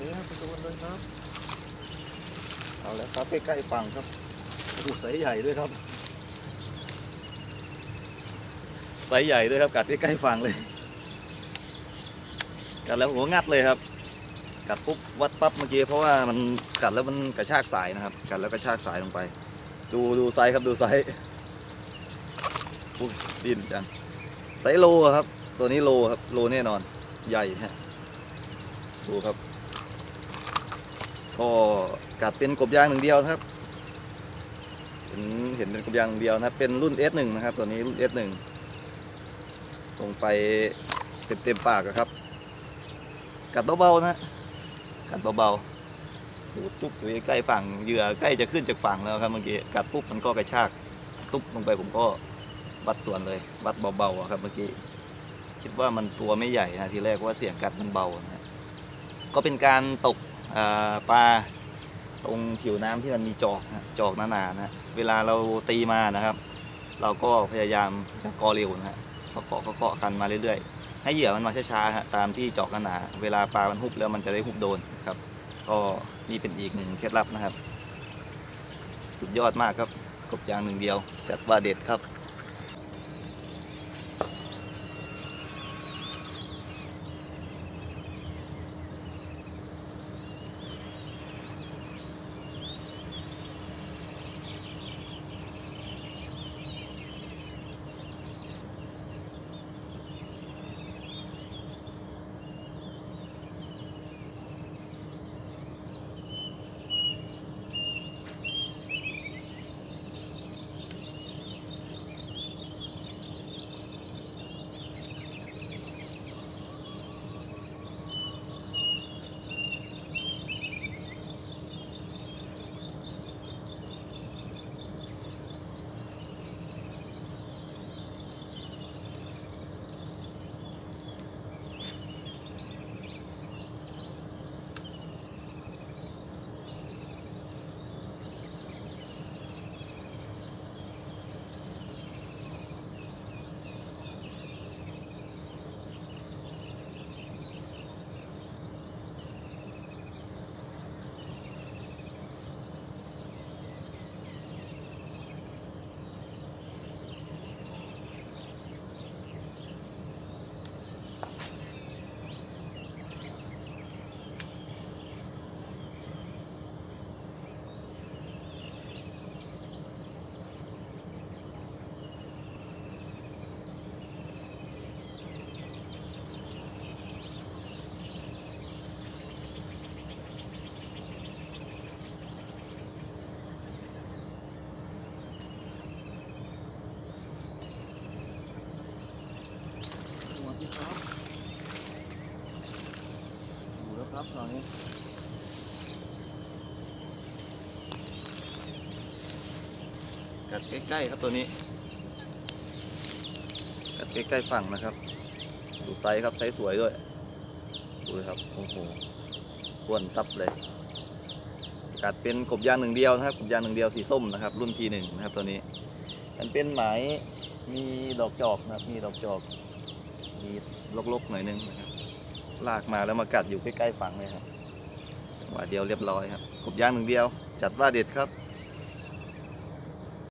ครับ เอาแล้วครับใกล้ๆฝั่งครับโอ้โหไซส์ใหญ่ด้วยครับไซส์ใหญ่ด้วยครับ กัดใกล้ๆฝั่งเลย กัดแล้วหัวงัดเลยครับ กัดปุ๊บวัดปั๊บเมื่อกี้เพราะว่ามันกัดแล้วมันกระชากสายนะครับ กัดแล้วกระชากสายลงไป ดูดูไซส์ครับดูไซส์อุ๊ยดินจังไซส์โลครับ ตัวนี้โลครับ โลแน่นอน ใหญ่ฮะ ดูครับ ก็กัดเป็นกบยางหนึ่งเดียวครับ เห็นเห็นเป็นกบยางหนึ่งเดียวนะครับ เป็นรุ่น S1 นะครับตัวนี้รุ่น S1 ลงไปเต็มเต็มปากครับ กัดเบาๆนะกัดเบาๆดูตุ๊บอยู่ใกล้ฝั่งเหยื่อใกล้จะขึ้นจากฝั่งแล้วครับเมื่อกี้กัดปุ๊บมันก็กระชากตุ๊บลงไปผมก็วัดส่วนเลยวัดเบาๆครับเมื่อกี้คิดว่ามันตัวไม่ใหญ่นะทีแรกว่าเสียงกัดมันเบานะก็เป็นการตก ปลาตรงผิวน้ำที่มันมีจอกจอกหนาๆนะเวลาเราตีมานะครับ เราก็พยายามจะกอเร็วนะฮะเคาะเคาะๆคันมาเรื่อยๆ ให้เหยื่อมันมาช้าๆฮะตามที่จอกหนาๆเวลาปลามันฮุบแล้วมันจะได้ฮุบโดนครับ ก็นี่เป็นอีกหนึ่งเคล็ดลับนะครับ สุดยอดมากครับกบยางหนึ่งเดียวจัดว่าเด็ดครับ ครับตอนนี้กัดใกล้ๆครับตัวนี้ กัดใกล้ๆฝั่งนะครับ ดูไซส์ครับไซส์สวยด้วย ดูเลยครับโอ้โหอ้วนตับเลย กัดเป็นกบยางหนึ่งเดียวนะครับ กบยางหนึ่งเดียวสีส้มนะครับ รุ่น P1 นะครับตัวนี้ มันเป็นหมมีดอกจอกนะครับ มีดอกจอก มีลกๆหน่อยนึงนะครับ ลากมาแล้วมากัดอยู่ใกล้ๆฝั่งเลยครับว่าเดียวเรียบร้อยครับขบย่างหนึ่งเดียว จัดว่าเด็ดครับ